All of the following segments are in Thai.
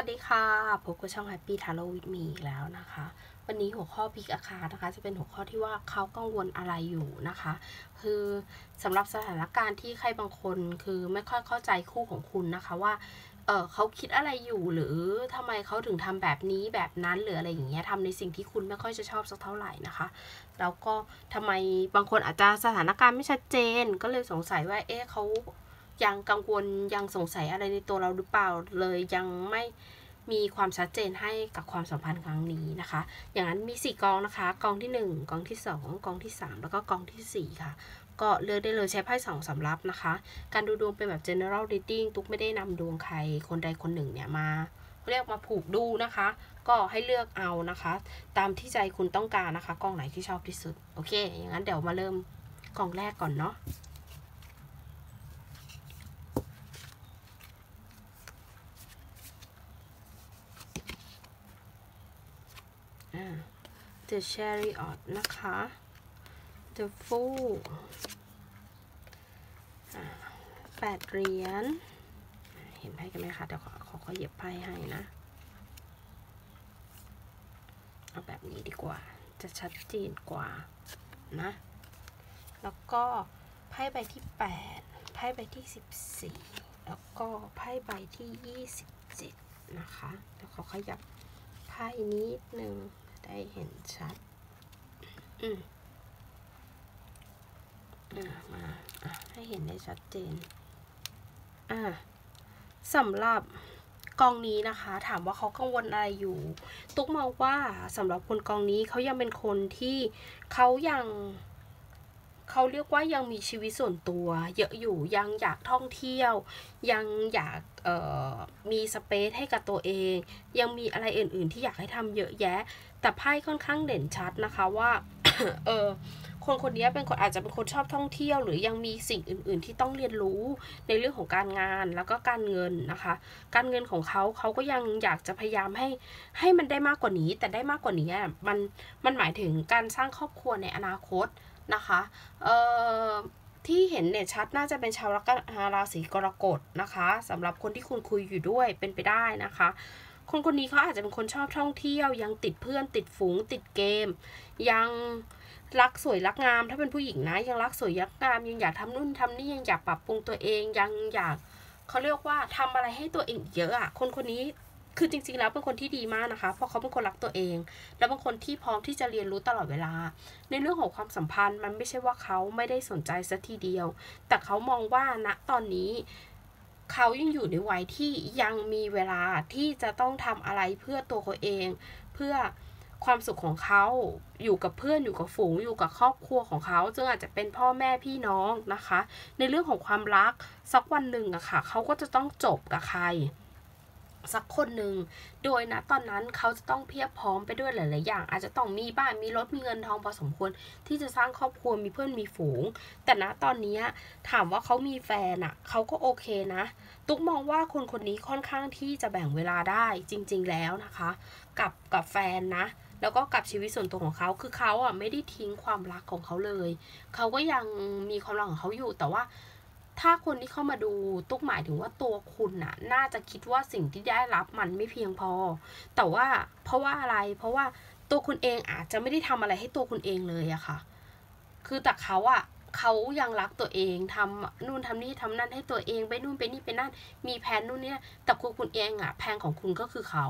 วัสดีค่ะพบกับช่อง Happy Taro with me แล้วนะคะ วันนี้หัวข้อพิกอาคานะคะ จะเป็นหัวข้อที่ว่าเขากังวลอะไรอยู่นะคะ คือสำหรับสถานการณ์ที่ใครบางคนคือไม่ค่อยเข้าใจคู่ของคุณนะคะว่าเออเขาคิดอะไรอยู่หรือทำไมเขาถึงทำแบบนี้แบบนั้นหรืออะไรอย่างเงี้ยทำในสิ่งที่คุณไม่ค่อยจะชอบสักเท่าไหร่นะคะแล้วก็ทำไมบางคนอาจจะสถานการณ์ไม่ชัดเจน ก็เลยสงสัยว่าเอ๊ะเขา ยังกังวลยังสงสัยอะไรในตัวเราหรือเปล่าเลยยังไม่มีความชัดเจนให้กับความสัมพันธ์ครั้งนี้นะคะ อย่างนั้นมี 4 กองนะคะ กองที่ 1 กองที่ 2 กองที่ 3 แล้วก็กองที่ 4 ค่ะ ก็เลือกได้เลยใช้ไพ่สองสำรับนะคะ การดูดวงเป็นแบบ general reading ตุ๊กไม่ได้นำดวงใครคนใดคนหนึ่งเนี่ยมาเรียกมาผูกดูนะคะ ก็ให้เลือกเอานะคะ ตามที่ใจคุณต้องการนะคะ กองไหนที่ชอบที่สุด โอเค อย่างนั้นเดี๋ยวมาเริ่มกองแรกก่อนเนาะ The Chariot นะคะ The Fool แปดเหรียญ เห็นไพ่กันไหมคะ เดี๋ยวขอขอขอเหยียบไพ่ให้นะ เอาแบบนี้ดีกว่า จะชัดเจนกว่านะ แล้วก็ไพ่ใบที่แปดไพ่ใบที่สิบสี่แล้วก็ไพ่ใบที่ยี่สิบเจ็ดนะคะ เดี๋ยวขอขยับไพ่นิดนึง ได้เห็นชัด อืมอ่ามาอะให้เห็นได้ชัดเจน อ่าสำหรับกองนี้นะคะ ถามว่าเขากังวลอะไรอยู่ ตุ๊กมองว่าสำหรับคนกองนี้เขายังเป็นคนที่เขายังเขาเรียกว่ายังมีชีวิตส่วนตัว เยอะอยู่ยังอยากท่องเที่ยว ยังอยากเอ่อมีสเปซให้กับตัวเอง ยังมีอะไรอื่น ๆ ที่อยากให้ทำเยอะแยะ แต่ไพ่ค่อนข้างเด่นชัดนะคะว่า เออคนคนนี้เป็นคนอาจจะเป็นคนชอบท่องเที่ยว หรือยังมีสิ่งอื่น ๆ ที่ต้องเรียนรู้ในเรื่องของการงานแล้วก็การเงินนะคะ การเงินของเขาเขาก็ยังอยากจะพยายามให้ให้มันได้มากกว่านี้ แต่ได้มากกว่านี้มันมันหมายถึงการสร้างครอบครัวในอนาคตนะคะเอ่อที่เห็นเนี่ยชัดน่าจะเป็นชาวราศีกรกฎนะคะสำหรับคนที่คุณคุยอยู่ด้วยเป็นไปได้นะคะ คนคนนี้เขาอาจจะเป็นคนชอบท่องเที่ยว ยังติดเพื่อนติดฝูงติดเกม ยังรักสวยรักงามถ้าเป็นผู้หญิงนะ ยังรักสวยรักงามยังอยากทำนู่นทำนี่ยังอยากปรับปรุงตัวเอง ยังอยากเขาเรียกว่าทำอะไรให้ตัวเองเยอะอะคนคนนี้คือจริงๆแล้วเป็นคนที่ดีมากนะคะ เพราะเขาเป็นคนรักตัวเอง แล้วเป็นคนที่พร้อมที่จะเรียนรู้ตลอดเวลา ในเรื่องของความสัมพันธ์มันไม่ใช่ว่าเขาไม่ได้สนใจสัทีเดียว แต่เขามองว่าณตอนนี้ เขายังอยู่ในวัยที่ยังมีเวลาที่จะต้องทำอะไรเพื่อตัวเขาเอง เพื่อความสุขของเขาอยู่กับเพื่อนอยู่กับฝูงอยู่กับครอบครัวของเขาซึ่งอาจจะเป็นพ่อแม่พี่น้องนะคะ ในเรื่องของความรักสักวันหนึ่งอะค่ะเขาก็จะต้องจบกับใคร สักคนหนึ่ง โดยนะตอนนั้นเขาจะต้องเพียบพร้อมไปด้วยหลาย ๆ อย่าง อาจจะต้องมีบ้าน มีรถ มีเงินทองพอสมควร ที่จะสร้างครอบครัว มีเพื่อน มีฝูง แต่นะตอนนี้ถามว่าเขามีแฟนอะเขาก็โอเคนะ ตุ๊กมองว่าคนคนนี้ค่อนข้างที่จะแบ่งเวลาได้จริง ๆ แล้วนะคะ กับกับแฟนนะแล้วก็กับชีวิตส่วนตัวของเขา คือเขาอะไม่ได้ทิ้งความรักของเขาเลย เขาก็ยังมีความรักของเขาอยู่ แต่ว่า ถ้าคนที่เข้ามาดูตุ๊กหมายถึงว่าตัวคุณน่ะ น่าจะคิดว่าสิ่งที่ได้รับมันไม่เพียงพอ แต่ว่าเพราะว่าอะไรเพราะว่าตัวคุณเองอาจจะไม่ได้ทำอะไรให้ตัวคุณเองเลยอะค่ะ คือแต่เขาอะเขายังรักตัวเองทำนู่นทำนี่ทำนั่นให้ตัวเองไปนู่นไปนี่ไปนั่น มีแผนนู่นนี่แต่คุณคุณเองอะแผนของคุณก็คือเขา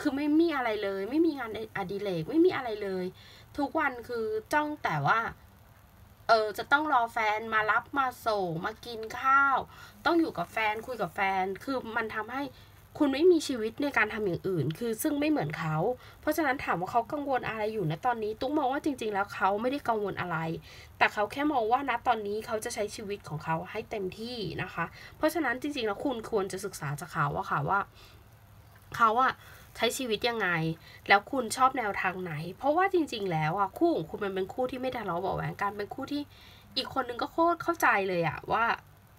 คือไม่มีอะไรเลย ไม่มีงานอดิเรกไม่มีอะไรเลย ทุกวันคือจ้องแต่ว่า เออจะต้องรอแฟนมารับมาส่งมากินข้าว ต้องอยู่กับแฟนคุยกับแฟน คือมันทำให้คุณไม่มีชีวิตในการทำอย่างอื่น คือซึ่งไม่เหมือนเขา เพราะฉะนั้นถามว่าเขากังวลอะไรอยู่นะตอนนี้ ตุ๊กมองว่าจริง ๆ แล้วเขาไม่ได้กังวลอะไร แต่เขาแค่มองว่าณตอนนี้เขาจะใช้ชีวิตของเขาให้เต็มที่นะคะ เพราะฉะนั้นจริงๆแล้วคุณควรจะศึกษาจากเขาอะค่ะว่า เขาอะ ใช้ชีวิตยังไง แล้วคุณชอบแนวทางไหน เพราะว่าจริง ๆ แล้วอะคู่ของคุณมันเป็นคู่ที่ไม่ทะเลาะเบาะแหวงกันเป็นคู่ที่อีกคนนึงก็โคตรเข้าใจเลยอะว่า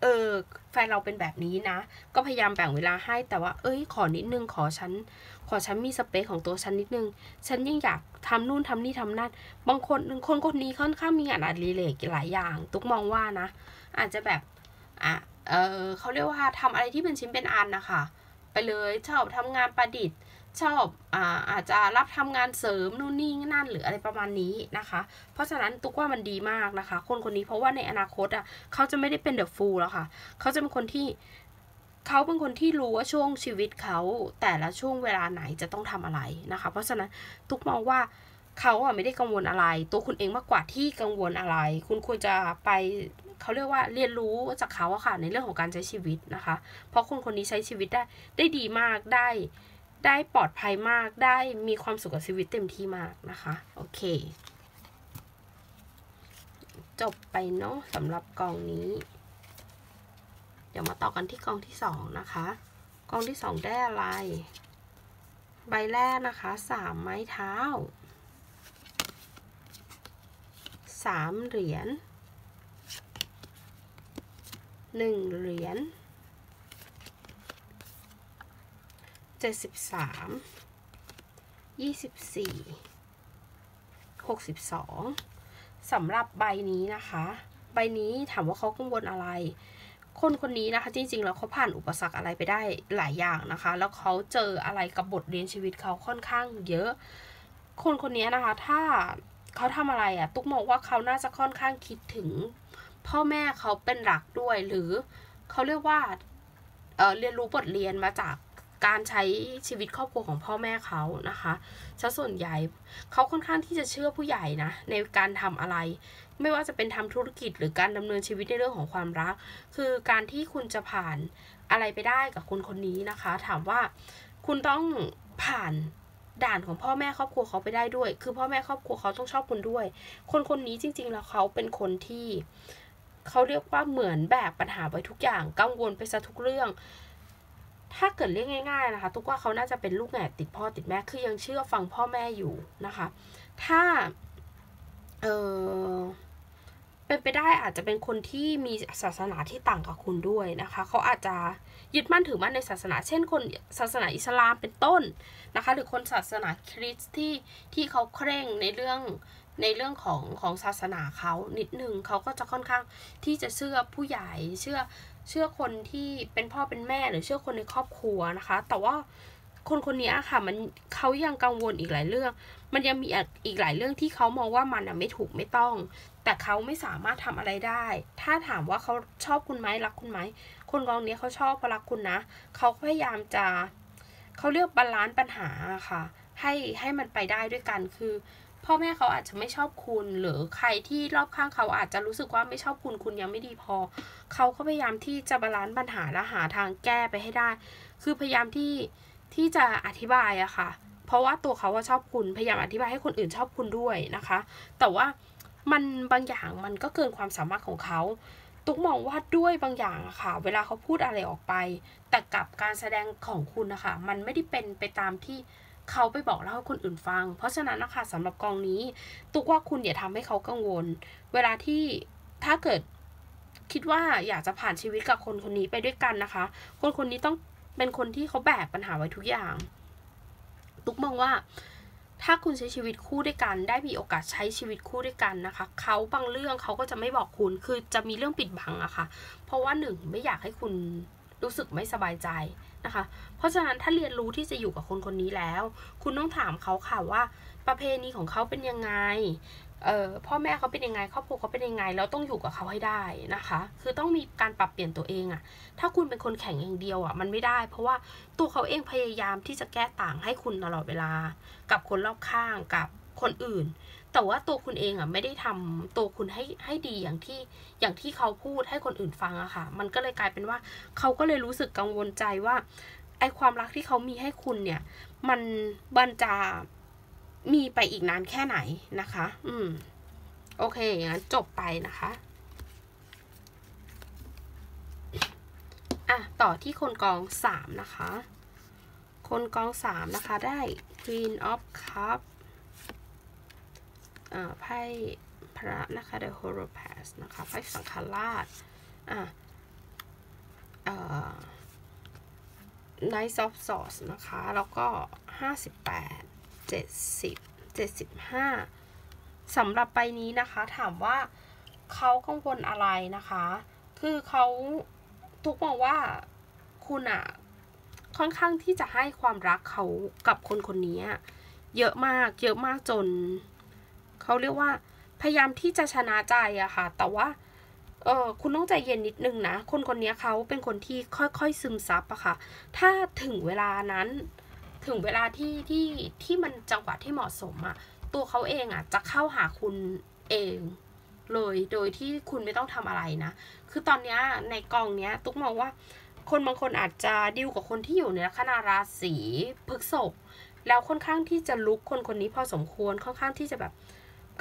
เออแฟนเราเป็นแบบนี้นะ ก็พยายามแบ่งเวลาให้แต่ว่า เอ้ย ขอนิดนึงขอฉัน ขอฉันมีสเปซของตัวฉันนิดนึง ฉันยังอยากทำนู่นทำนี่ทำนั่น บางคนคนคนนี้ค่อนข้างมีงานอดิเรกหลายอย่าง ตุ๊กมองว่านะ อาจจะแบบอะเออเขาเรียกว่าทำอะไรที่เป็นชิ้นเป็นอันนะคะไปไปเลยชอบทำงานประดิษฐ์ ชอบอ่าอาจจะรับทำงานเสริมนู่นนี่นั่นหรืออะไรประมาณนี้นะคะ เพราะฉะนั้นตุกว่ามันดีมากนะคะ คนคนนี้เพราะว่าในอนาคตอะเขาจะไม่ได้เป็นเดอะฟูลแล้วค่ะ เขาจะเป็นคนที่เขาเป็นคนที่รู้ว่าช่วงชีวิตเขาแต่ละช่วงเวลาไหนจะต้องทำอะไรนะคะ เพราะฉะนั้นตุกมองว่าเขาอะไม่ได้กังวลอะไร ตัวคุณเองมากกว่าที่กังวลอะไร คุณควรจะไปเขาเรียกว่าเรียนรู้จากเขาอะค่ะในเรื่องของการใช้ชีวิตนะคะ เพราะคนคนนี้ใช้ชีวิตได้ได้ดีมากได้ ได้ปลอดภัยมากได้มีความสุขกับชีวิตเต็มที่มากนะคะ โอเค จบไปเนาะสำหรับกองนี้ เดี๋ยวมาต่อกันที่กองที่สองนะคะ กองที่สองได้อะไร ใบแรกนะคะสามไม้เท้าสามเหรียญหนึ่งเหรียญ เจ็ดสิบสามยี่สิบสี่หกสิบสองสำหรับใบนี้นะคะ ใบนี้ถามว่าเขากังวลอะไร คนคนนี้นะคะ จริงๆ แล้วเขาผ่านอุปสรรคอะไรไปได้หลายอย่างนะคะ แล้วเขาเจออะไรกับบทเรียนชีวิตเขาค่อนข้างเยอะ คนคนนี้นะคะ ถ้าเขาทำอะไรอะ่ะ ตุ๊กมองว่าเขาน่าจะค่อนข้างคิดถึง พ่อแม่เขาเป็นหลักด้วยหรือเขาเรียกว่าเเรียนรู้บทเรียนมาจาก การใช้ชีวิตครอบครัวของพ่อแม่เขานะคะซะส่วนใหญ่เขาค่อนข้างที่จะเชื่อผู้ใหญ่นะในการทำอะไร ไม่ว่าจะเป็นทำธุรกิจหรือการดำเนินชีวิตในเรื่องของความรัก คือการที่คุณจะผ่านอะไรไปได้กับคนคนนี้นะคะ ถามว่าคุณต้องผ่านด่านของพ่อแม่ครอบครัวเขาไปได้ด้วย คือพ่อแม่ครอบครัวเขาต้องชอบคุณด้วย คนคนนี้จริง ๆ แล้วเขาเป็นคนที่เขาเรียกว่าเหมือนแบกปัญหาไว้ทุกอย่าง กังวลไปซะทุกเรื่อง ถ้าเกิดเรียกง่าย ๆ นะคะทุกว่าเขาน่าจะเป็นลูกแง่ติดพ่อติดแม่คือยังเชื่อฟังพ่อแม่อยู่นะคะ ถ้าเออ เป็นไปได้อาจจะเป็นคนที่มีศาสนาที่ต่างกับคุณด้วยนะคะ เขาอาจจะยึดมั่นถือมั่นในศาสนา เช่น คนศาสนาอิสลามเป็นต้นนะคะ หรือคนศาสนาคริสต์ที่ที่เขาเคร่งในเรื่องในเรื่องของของศาสนาเขานิดนึงเขาก็จะค่อนข้างที่จะเชื่อผู้ใหญ่เชื่อเชื่อคนที่เป็นพ่อเป็นแม่หรือเชื่อคนในครอบครัวนะคะ แต่ว่าคนคนนี้ค่ะมันเขายังกังวลอีกหลายเรื่อง มันยังมีอีกหลายเรื่องที่เขามองว่ามันไม่ถูกไม่ต้อง แต่เขาไม่สามารถทำอะไรได้ ถ้าถามว่าเขาชอบคุณไหมรักคุณไหม คนกองนี้เขาชอบเขาะรักคุณนะ เขาพยายามจะเขาเรียกบาลานซ์ปัญหาค่ะ ให้ให้มันไปได้ด้วยกันคือ พ่อแม่เขาอาจจะไม่ชอบคุณ หรือใครที่รอบข้างเขาอาจจะรู้สึกว่าไม่ชอบคุณคุณยังไม่ดีพอ เขาก็พยายามที่จะบาลานซ์ปัญหาและหาทางแก้ไปให้ได้ คือพยายามที่ที่จะอธิบายอะค่ะ เพราะว่าตัวเขาว่าชอบคุณ พยายามอธิบายให้คนอื่นชอบคุณด้วยนะคะ แต่ว่า มันบางอย่างมันก็เกินความสามารถของเขาตุ๊กมองว่าด้วยบางอย่างอะค่ะ เวลาเขาพูดอะไรออกไป แต่กับการแสดงของคุณนะคะ มันไม่ได้เป็นไปตามที่เขาไปบอกเล่าให้คนอื่นฟัง เพราะฉะนั้นนะคะสำหรับกองนี้ ตุกว่าคุณอย่าทำให้เขากังวล เวลาที่ถ้าเกิดคิดว่าอยากจะผ่านชีวิตกับคนคนนี้ไปด้วยกันนะคะ คนคนนี้ต้องเป็นคนที่เขาแบกปัญหาไว้ทุกอย่าง ตุกมองว่า ถ้าคุณใช้ชีวิตคู่ด้วยกัน ได้มีโอกาสใช้ชีวิตคู่ด้วยกันนะคะ เขาบางเรื่องเขาก็จะไม่บอกคุณ คือจะมีเรื่องปิดบังอะคะ่ะ เพราะว่าหนึ่งไม่อยากให้คุณรู้สึกไม่สบายใจ นะคะ เพราะฉะนั้นถ้าเรียนรู้ที่จะอยู่กับคนคนนี้แล้ว คุณต้องถามเขาค่ะว่า ประเพณีของเขาเป็นยังไงเออพ่อแม่เขาเป็นยังไงครอบครัวเขาเป็นยังไง แล้วต้องอยู่กับเขาให้ได้นะคะ คือต้องมีการปรับเปลี่ยนตัวเองอะถ้าคุณเป็นคนแข็งอย่างเดียวอะมันไม่ได้ เพราะว่าตัวเขาเองพยายามที่จะแก้ต่างให้คุณตลอดเวลา กับคนรอบข้างกับคนอื่น แต่ว่าตัวคุณเองอะไม่ได้ทำตัวคุณให้ให้ดีอย่างที่อย่างที่เขาพูดให้คนอื่นฟังอะค่ะ มันก็เลยกลายเป็นว่าเขาก็เลยรู้สึกกังวลใจว่าไอความรักที่เขามีให้คุณเนี่ย มันบันจามีไปอีกนานแค่ไหนนะคะ อืม โอเคองั้นจบไปนะคะอะต่อที่คนกองสามนะคะ คนกองสามนะคะได้ Queen of Cup อ่า ไพ่พระนะคะ The h o r o p a s นะคะไพ่สังฆราชอะอ่า Knight of Swords นะคะ แล้วก็ห้าสิบแปดเจ็ดสิบเจ็ดสิบห้าสำหรับใบนี้นะคะถามว่าเขากังวลอะไรนะคะ คือเขาทุกมองว่าคุณอะค่อนข้างที่จะให้ความรักเขากับคนคนนี้ เยอะมากเยอะมากจน เขาเรียกว่า พยายามที่จะชนะใจอะค่ะ แต่ว่าเออคุณต้องใจเย็นนิดนึงนะ คนคนนี้เขาเป็นคนที่ค่อยๆซึมซับอะค่ะ ถ้าถึงเวลานั้น ถึงเวลาที่ที่ที่มันจังหวะที่เหมาะสมอะตัวเขาเองอะจะเข้าหาคุณเองเลยโดยที่คุณไม่ต้องทำอะไรนะ คือตอนนี้ในกองเนี้ย ตุ๊กมองว่า คนบางคนอาจจะดิวกับคนที่อยู่ในลัคนาราศีพฤกษภแล้วค่อนข้างที่จะลุกคนคนนี้พอสมควรค่อนข้างที่จะแบบ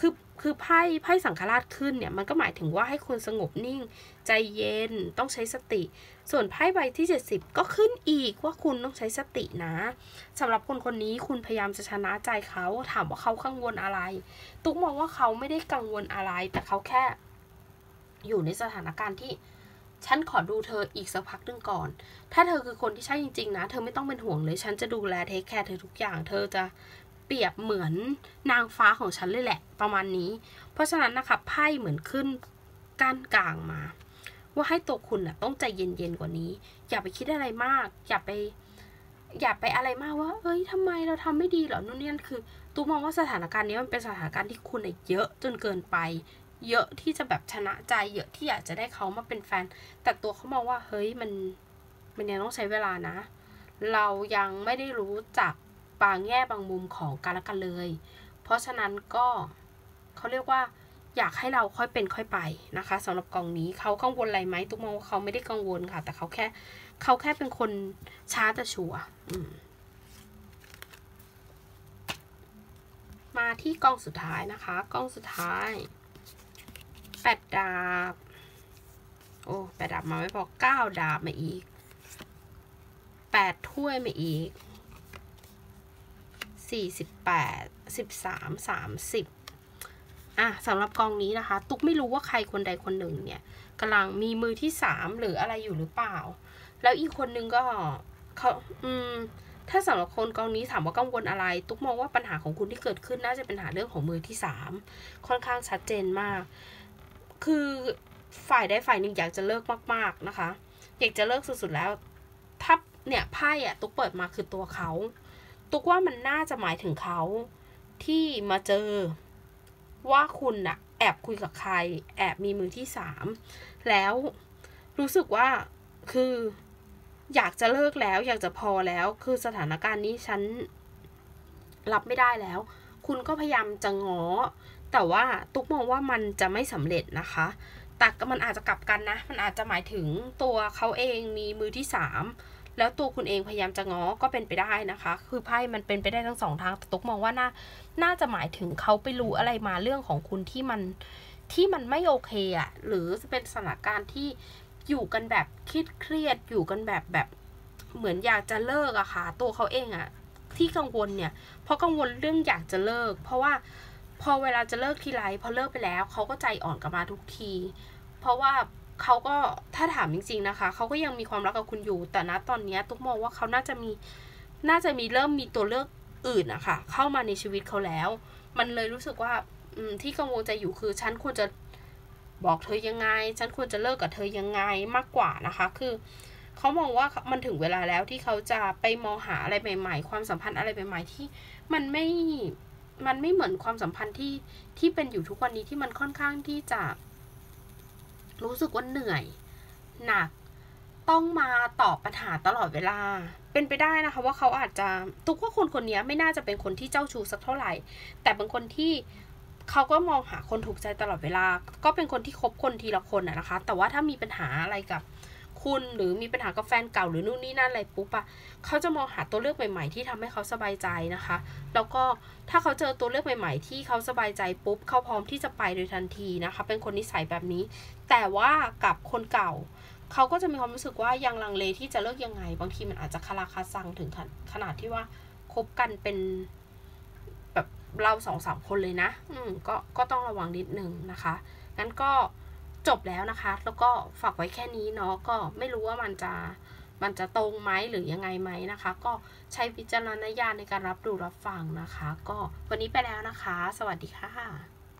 คือคือไพ่ไพ่สังฆราชขึ้นเนี่ยมันก็หมายถึงว่าให้คนสงบนิ่ง ใจเย็นต้องใช้สติ ส่วนไพ่ใบที่ 70 ก็ขึ้นอีกว่าคุณต้องใช้สตินะสำหรับคนคนนี้คุณพยายามจะชนะใจเขาถามว่าเขากังวลอะไร ตุ๊กมองว่าเขาไม่ได้กังวลอะไร แต่เขาแค่ อยู่ในสถานการณ์ที่ฉันขอดูเธออีกสักพักหนึ่งก่อน ถ้าเธอคือคนที่ใช่จริงๆนะ เธอไม่ต้องเป็นห่วงเลย ฉันจะดูแลเทคแคร์เธอทุกอย่าง เธอจะ เปรียบเหมือนนางฟ้าของฉันเลยแหละประมาณนี้ เพราะฉะนั้นนะคะไพ่เหมือนขึ้นก้านกลางมา ว่าให้ตัวคุณนะต้องใจเย็นๆกว่านี้ อย่าไปคิดอะไรมาก อย่าไป อย่าไปอะไรมากว่า เอ้ยทำไมเราทำไม่ดีหรอนู่นนี่นคือตูมองว่าสถานการณ์นี้มันเป็นสถานการณ์ที่คุณเยอะจนเกินไป เยอะที่จะแบบชนะใจ เยอะที่อยากจะได้เขามาเป็นแฟน แต่ตัวเขามองว่าเฮ้ยมันมันยังต้องใช้เวลานะ เรายังไม่ได้รู้จัก บางแง่บางมุมของกันและกันเลย เพราะฉะนั้นก็เขาเรียกว่าอยากให้เราค่อยเป็นค่อยไปนะคะสำหรับกองนี้เขากังวลอะไรไหมตุ๊กมองว่าเขาไม่ได้กังวลค่ะ แต่เขาแค่เขาแค่เป็นคนช้าแต่ชัวมาที่กองสุดท้ายนะคะกองสุดท้ายแปดดาบโอ้แปดดาบมาไม่พอเก้าดาบมาอีกแปดถ้วยมาอีก สี่สิบแปดสิบสามสามสิบอะสำหรับกองนี้นะคะ ตุ๊กไม่รู้ว่าใครคนใดคนหนึ่งเนี่ยกำลังมีมือที่สามหรืออะไรอยู่หรือเปล่า แล้วอีกคนนึงก็เขาอืมถ้าสำหรับคนกองนี้ถามว่ากังวลอะไร ตุ๊กมองว่าปัญหาของคุณที่เกิดขึ้นน่าจะเป็นปัญหาเรื่องของมือที่สามค่อนข้างชัดเจนมาก คือฝ่ายใดฝ่ายหนึ่งอยากจะเลิกมาก ๆนะคะ อยากจะเลิกสุดๆแล้วถ้าเนี่ยไพ่อะตุ๊กเปิดมาคือตัวเขา ตุกว่ามันน่าจะหมายถึงเขาที่มาเจอว่าคุณอะแอบคุยกับใคร แอบมีมือที่สามแล้วรู้สึกว่าคืออยากจะเลิกแล้ว อยากจะพอแล้ว คือสถานการณ์นี้ฉันรับไม่ได้แล้ว คุณก็พยายามจะงอแต่ว่าตุ๊กมองว่ามันจะไม่สำเร็จนะคะแต่มันอาจจะกลับกันนะ มันอาจจะหมายถึงตัวเขาเองมีมือที่สาม แล้วตัวคุณเองพยายามจะง้อก็เป็นไปได้นะคะ คือไพ่มันเป็นไปได้ทั้งสองทางแต่ตุ๊กมองว่าน่าน่าจะหมายถึงเขาไปรู้อะไรมาเรื่องของคุณที่มันที่มันไม่โอเคอะ่ะหรือเป็นสถานการณ์ที่อยู่กันแบบคิดเครียดอยู่กันแบบแบบเหมือนอยากจะเลิกอะค่ะ ตัวเขาเองอะที่กังวลเนี่ย เพราะกังวลเรื่องอยากจะเลิก เพราะว่าพอเวลาจะเลิกทีไรพอเลิกไปแล้วเขาก็ใจอ่อนกลับมาทุกที เพราะว่า เขาก็ถ้าถามจริง ๆ นะคะเขาก็ยังมีความรักกับคุณอยู่ แต่ณตอนนี้ตุ๊กมองว่าเขาน่าจะมีน่าจะมีเริ่มมีตัวเลือกอื่นอะคะ่ะ เข้ามาในชีวิตเขาแล้ว มันเลยรู้สึกว่าที่กังวลใจอยู่คือฉันควรจะบอกเธอยังไง ฉันควรจะเลิกกับเธอยังไงมากกว่านะคะ คือเขามองว่ามันถึงเวลาแล้วที่เขาจะไปมองหาอะไรใหม่ ๆ ความสัมพันธ์อะไรใหม่ ๆ ที่มันไม่มันไม่เหมือนความสัมพันธ์ที่ที่เป็นอยู่ทุกวันนี้ที่มันค่อนข้างที่จะ รู้สึกว่าเหนื่อย หนักต้องมาตอบปัญหาตลอดเวลา เป็นไปได้นะคะว่าเขาอาจจะตุกว่าคนคนนี้ไม่น่าจะเป็นคนที่เจ้าชู้สักเท่าไหร่ แต่เป็นคนที่เขาก็มองหาคนถูกใจตลอดเวลา ก็เป็นคนที่คบคนทีละคนนะคะ แต่ว่าถ้ามีปัญหาอะไรกับ คุณหรือมีปัญหากับแฟนเก่าหรือนู่นนี่นั่นอะไรปุ๊บอะเขาจะมองหาตัวเลือกใหม่ ๆ ที่ทำให้เขาสบายใจนะคะ แล้วก็ถ้าเขาเจอตัวเลือกใหม่ ๆ ที่เขาสบายใจปุ๊บเขาพร้อมที่จะไปโดยทันทีนะคะ เป็นคนนิสัยแบบนี้ แต่ว่ากับคนเก่าเขาก็จะมีความรู้สึกว่ายังลังเลที่จะเลิกยังไง บางทีมันอาจจะคาราคาซังถึงขนาดที่ว่าคบกันเป็นแบบเราสองสามคนเลยนะ อืมก็ก็ต้องระวังนิดนึงนะคะ งั้นก็ จบแล้วนะคะ แล้วก็ฝากไว้แค่นี้เนาะก็ไม่รู้ว่ามันจะมันจะตรงไหมหรือยังไงไหมนะคะ ก็ใช้วิจารณญาณในการรับดูรับฟังนะคะ ก็วันนี้ไปแล้วนะคะ สวัสดีค่ะ